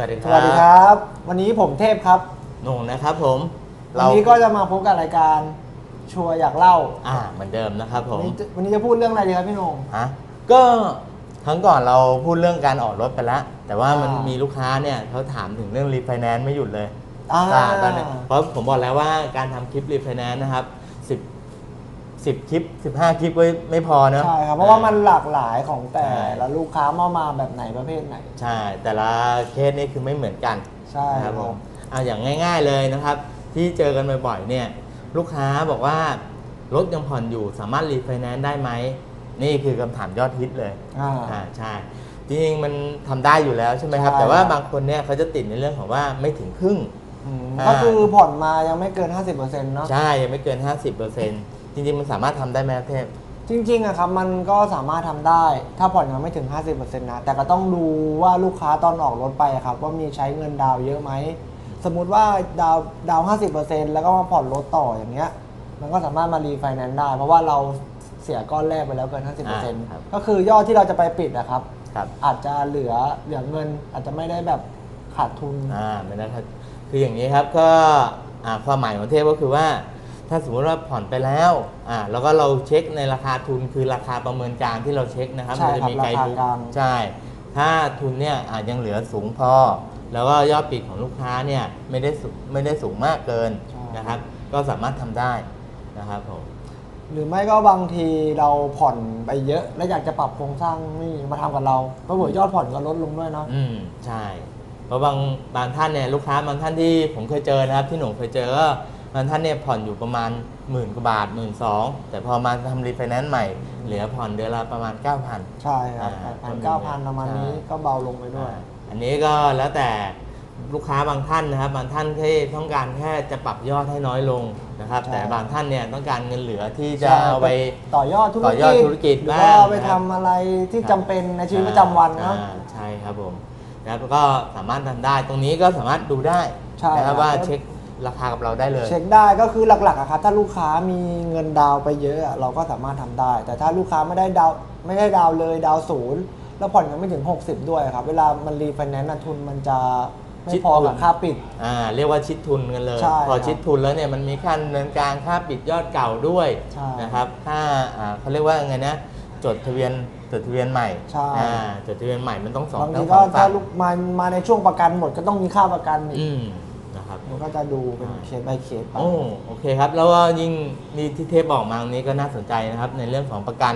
สวัสดีคสรับวัสดีครับ วันนี้ผมเทพครับหนุ่งนะครับผมวันนี้ก็จะมาพบกับรายการชัวร์อยากเล่าอ่าเหมือนเดิมนะครับผวันมนี้จะวันนี้จะพูดเรื่องอะไรดีครับพี่โหนง ฮะก็ครั้งก่อนเราพูดเรื่องการออกรถไปแล้วแต่ว่ามันอ่ามีมีลูกค้าเนี่ยเขาถามถึงเรื่องรีไฟแนนซ์ไม่หยุดเลยอ่าอ่าตอนนี้เพราะผมบอกแล้วว่าการทำคลิปรีไฟแนนซ์นะครับ 10 10 คลิป 15 คลิปก็ไม่พอเนอะใช่ครับเพราะว่ามันหลากหลายของแต่ใช่ละลูกค้ามามาแบบไหนประเภทไหน ใช่ แต่ละเคสนี่คือไม่เหมือนกันใช่นะครับผมเอาอย่างง่าย ๆเลยนะครับ ที่เจอกันบ่อยๆเนี่ยลูกค้าบอกว่ารถยังผ่อนอยู่สามารถรีไฟแนนซ์ได้ไหม นี่คือคำถามยอดฮิตเลยอ่าอ่าใช่จริงๆมันทำได้อยู่แล้วใช่ไหมครับใช่แต่ว่าครับบางคนเนี่ยเขาจะติดในเรื่องของว่าไม่ถึงครึ่งอืมอ่าก็คือผ่อนมายังไม่เกิน 50%เนาะใช่ยังไม่เกิน 50% จริงๆมันสามารถทำได้ไหมครับเทพ จริงๆอะครับมันก็สามารถทำได้ ถ้าผ่อนยังไม่ถึง 50%นะแต่ก็ต้องดูว่าลูกค้าตอนออกรถไปอะครับ ว่ามีใช้เงินดาวน์เยอะไหม สมมุติว่าดาวน์ดาวน์50%แล้วก็มาผ่อนรถต่ออย่างเงี้ย มันก็สามารถมารีไฟแนนซ์ได้ เพราะว่าเราเสียก้อนแรกไปแล้วเกินครับ50%ก็คือยอดที่เราจะไปปิดนะครับ ครับอาจจะเหลือเหลือเงินอาจจะไม่ได้แบบขาดทุน อ่าไม่นะครับคืออย่างนี้ครับก็อ่าความหมายของเทพก็คือว่า ถ้าสมมติว่าผ่อนไปแล้วอ่าแล้วก็เราเช็คในราคาทุนคือราคาประเมินการที่เราเช็คนะครับใช่มัจะมีครับไกด์ราคาบุ๊กกลาง ใช่ ถ้าทุนเนี่ยอาจยังเหลือสูงพอ แล้วก็ยอดปิดของลูกค้าเนี่ยไม่ได้สูงไม่ได้สูงมากเกินนะครับ ก็สามารถทำได้นะครับผม หรือไม่ก็บางทีเราผ่อนไปเยอะ แล้วอยากจะปรับโครงสร้างนี่มาทำกับเราเพราะเผื่อยอดผ่อนก็ลดลงด้วยเนาะ อืมใช่เพราะบางบางท่านเนี่ยลูกค้าบางท่านที่ผมเคยเจอนะครับ ที่หนูเคยเจอก็ บางท่านเนี่ยผ่อนอยู่ประมาณหมื่นกว่าบาทหมื่นสองแต่พอมาทำรีไฟแนนซ์ใหม่ เหลือผ่อนเดือนละประมาณ 9,000ใช่ครับอ่าแปดพันเก้าพันประมาณนี้ใช่ก็เบาลงไปด้วยอ่าอันนี้ก็แล้วแต่ลูกค้าบางท่านนะครับ บางท่านที่ต้องการแค่จะปรับยอดให้น้อยลงนะครับ ใช่ แต่บางท่านเนี่ยต้องการเงินเหลือที่จะใช่เอาไป ต่อยอดธุรต่อยอดธุรกิจหรือบ้างว่าไปนะครับทำอะไรที่จำเป็นในชีวิตประจำวันเนาะอ่าใช่ครับผมนะครับแล้วก็สามารถทำได้ตรงนี้ก็สามารถดูได้ใช่นะคครัรับบว่าเช็ค ราคากับเราได้เลย เช็คได้ก็คือหลักๆอะครับถ้าลูกค้ามีเงินดาวน์ไปเยอะอะเราก็สามารถทำได้ แต่ถ้าลูกค้าไม่ได้ดาวน์ไม่ได้ดาวน์เลยดาวน์ศูนย์แล้วผ่อนยังไม่ถึง 60 ด้วยครับ เวลามันรีไฟแนนซ์ทุนมันจะไม่ชิดพอทุกับนค่าปิด อ่าเรียกว่าชิดทุนกันเลย ใช่พอครับชิดทุนแล้วเนี่ยมันมีค่าดำเนินการค่าปิดยอดเก่าด้วยใช่นะครับค่าอ่าเขาเรียกว่าไงนะจดทะเบียนจดทะเบียนใหม่ใช่ อ่าจดทะเบียนใหม่มันต้องสองบางทั้ทีงสก็องถ้าฝั่งลูกมามาในช่วงประกันหมดก็ต้องมีค่าประกันอีก อืมนะครับ มันก็จะดูเป็นเคส by เคสไปโอ้โอเคครับ แล้วก็ยิ่งนี่ที่เทปบอกมาตรงนี้ก็น่าสนใจนะครับ ในเรื่องของประกัน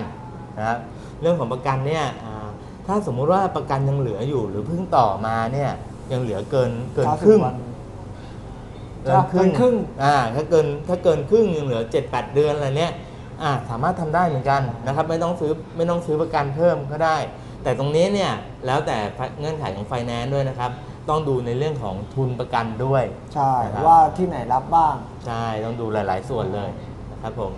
นะครับเรื่องของประกันเนี่ยอ่าถ้าสมมุติว่าประกันยังเหลืออยู่ หรือเพิ่งต่อมาเนี่ยยังเหลือเกินเกินครึ่ง90วัน เกินครึ่งเกินครึ่ง อ่า ถ้าเกิน ถ้าเกินครึ่งยังเหลือ7 8เดือนอะไรเนี้ย อ่า สามารถทำได้เหมือนกันนะครับ ไม่ต้องซื้อ ไม่ต้องซื้อประกันเพิ่มก็ได้ แต่ตรงนี้เนี่ย แล้วแต่เงื่อนไขของไฟแนนซ์ด้วยนะครับ ต้องดูในเรื่องของทุนประกันด้วยใช่นะครับว่าที่ไหนรับบ้าง ใช่ต้องดูหลาย ๆ ส่วนเลยนะครับผม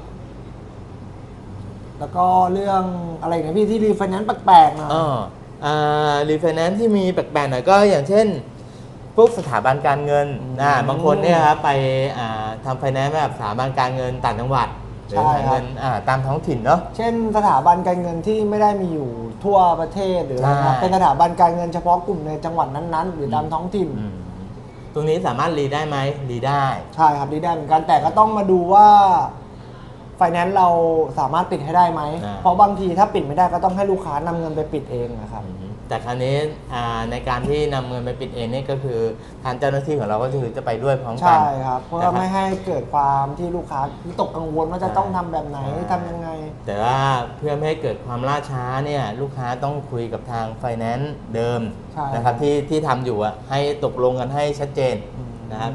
แล้วก็เรื่องอะไรอีกนะพี่ที่รีไฟแนนซ์แปลกๆหน่อยอ๋ออ่ารีไฟแนนซ์ที่มีแปลกๆหน่อยก็อย่างเช่น พวกสถาบันการเงินอ่าบางคนเนี่ยครับไปอ่าทำไฟแนนซ์แบบสถาบันการเงินต่างจังหวัด หรือการเงินอ่าตามท้องถิ่นเนาะ เช่นสถาบันการเงินที่ไม่ได้มีอยู่ทั่วประเทศหรืออะไรนะใช่ เป็นสถาบันการเงินเฉพาะกลุ่มในจังหวัดนั้นๆ หรือตามท้องถิ่น อืมตรงนี้สามารถรีได้ไหมรีได้ ใช่ครับดีได้เหมือนกันแต่ก็ต้องมาดูว่าไฟแนนซ์เราสามารถปิดให้ได้ไหม อ่า เพราะบางทีถ้าปิดไม่ได้ก็ต้องให้ลูกค้านำเงินไปปิดเองนะครับ อืม แต่คราวนี้อ่าในการที่นำเงินไปปิดเองนี่ก็คือทางเจ้าหน้าที่ของเราก็คือจะไปด้วยพร้อมกัใช่นครับ เพื่นะครัอบไม่ให้เกิดความที่ลูกค้าวิตกกังวลว่าจะต้องทำแบบไหนใช่ทำยังไง แต่ว่าเพื่อไม่ให้เกิดความล่าช้าเนี่ยลูกค้าต้องคุยกับทางไฟแนนซ์เดิมใช่นะครับที่ที่ทำอยู่อะให้ตกลงกันให้ชัดเจนอืมนะครับ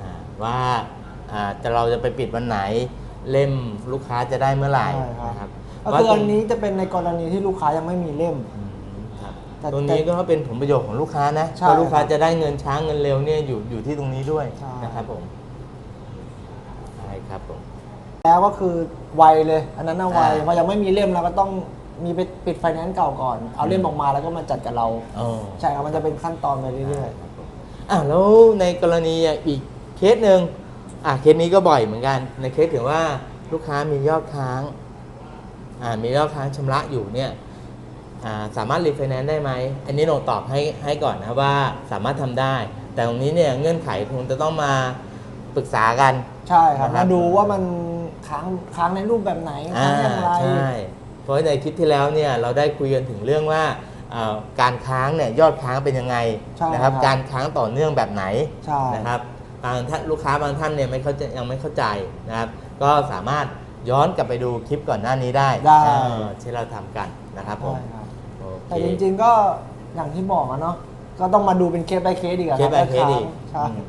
อ่าว่าอ่าจะเราจะไปปิดวันไหนเล่มลูกค้าจะได้เมื่อไหร่ใช่ครับนะครับก็ว่าคือตรอังนนี้จะเป็นในกรณีที่ลูกค้ายังไม่มีเล่มอืมครับ แต่ตรงนี้ก็เป็นผลประโยชน์ของลูกค้านะใช่เพราะลูกค้าครับ จะได้เงินช้าเงินเร็วเนี่ยอยู่อยู่ที่ตรงนี้ด้วยใช่นะครับผมใช่ครับผม แล้วก็คือไวเลย อันนั้นน่ะไวอ่าพอยังไม่มีเล่มเราก็ต้องมีไปปิดไฟแนนซ์เก่าก่อน เอาเล่มออกมาแล้วก็มาจัดกับเรา อ๋อ ใช่ครับมันจะเป็นขั้นตอนไปเรื่อยครับผมอะแล้วในกรณีอีกเคสหนึ่งอะเคสนี้ก็บ่อยเหมือนกัน ในเคสถึงว่าลูกค้ามียอดค้างอ่ามียอดค้างชำระอยู่เนี่ยอ่า สามารถรีไฟแนนซ์ได้ไหม อันนี้โหนงตอบให้ให้ก่อนนะครับว่าสามารถทำได้ แต่ตรงนี้เนี่ยเงื่อนไขคงจะต้องมาปรึกษากัน ใช่ครับนะครับ มาดูว่ามันค้างค้างในรูปแบบไหนค้างอย่างไร ใช่ เพราะในคลิปที่แล้วเนี่ยเราได้คุยกันถึงเรื่องว่าเอ่อการค้างเนี่ยยอดค้างเป็นยังไงใช่นะครับครับ การค้างต่อเนื่องแบบไหนใช่นะครับบางท่านลูกค้าบางท่านเนี่ยไม่เข้าใจยังไม่เข้าใจนะครับ ก็สามารถย้อนกลับไปดูคลิปก่อนหน้านี้ได้ได้เออที่เราทำกันนะครับผม แต่จริง ๆ ก็อย่างที่บอกอะเนาะก็ต้องมาดูเป็นเคส by เคสอีกอะเคส by เคสอีกใช่ อืม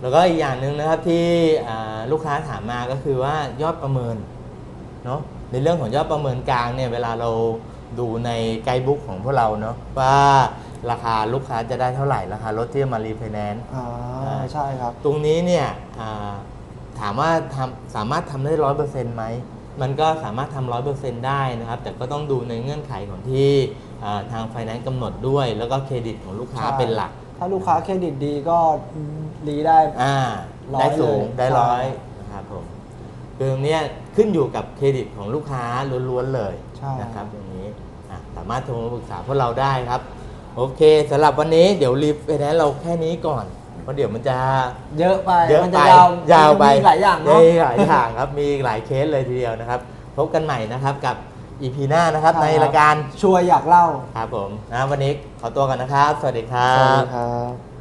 แล้วก็อีกอย่างหนึ่งนะครับที่อ่าลูกค้าถามมาก็คือว่ายอดประเมินเนาะในเรื่องของยอดประเมินกลางเนี่ยเวลาเราดูในไกด์บุ๊กของพวกเราเนาะว่าราคาลูกค้าจะได้เท่าไหร่ราคารถที่จะมารีไฟแนนซ์ อ่าใช่ครับ ตรงนี้เนี่ยอ่าถามว่าทำสามารถทำได้ร้อยเปอร์เซ็นต์ไหม มันก็สามารถทำร้อยเปอร์เซ็นต์ได้นะครับ แต่ก็ต้องดูในเงื่อนไขของที่อ่าทางไฟแนนซ์กำหนดด้วย แล้วก็เครดิตของลูกค้าใช่เป็นหลัก ถ้าลูกค้าเครดิตดีก็รีได้ อ่าร้อยได้สูงเลยได้ใช่ร้อยนะครับผมคือตรงเนี้ยขึ้นอยู่กับเครดิตของลูกค้าล้วนๆเลยใช่ นะครับตรงนี้อะสามารถโทรมาปรึกษาพวกเราได้ครับ โอเคสำหรับวันนี้เดี๋ยวรีบไปนะเราแค่นี้ก่อน เพราะเดี๋ยวมันจะเยอะไปเยอะมันไปจะยาวยาวไปมีหลายอย่างเนาะมีหลายอย่างครับ มีหลายเคสเลยทีเดียวนะครับ พบกันใหม่นะครับกับ EP หน้านะครับใช่ในครับรายการช่วยอยากเล่าครับผมนะวันนี้ขอตัวกันนะครับ สวัสดีครัสวัสบดีครับ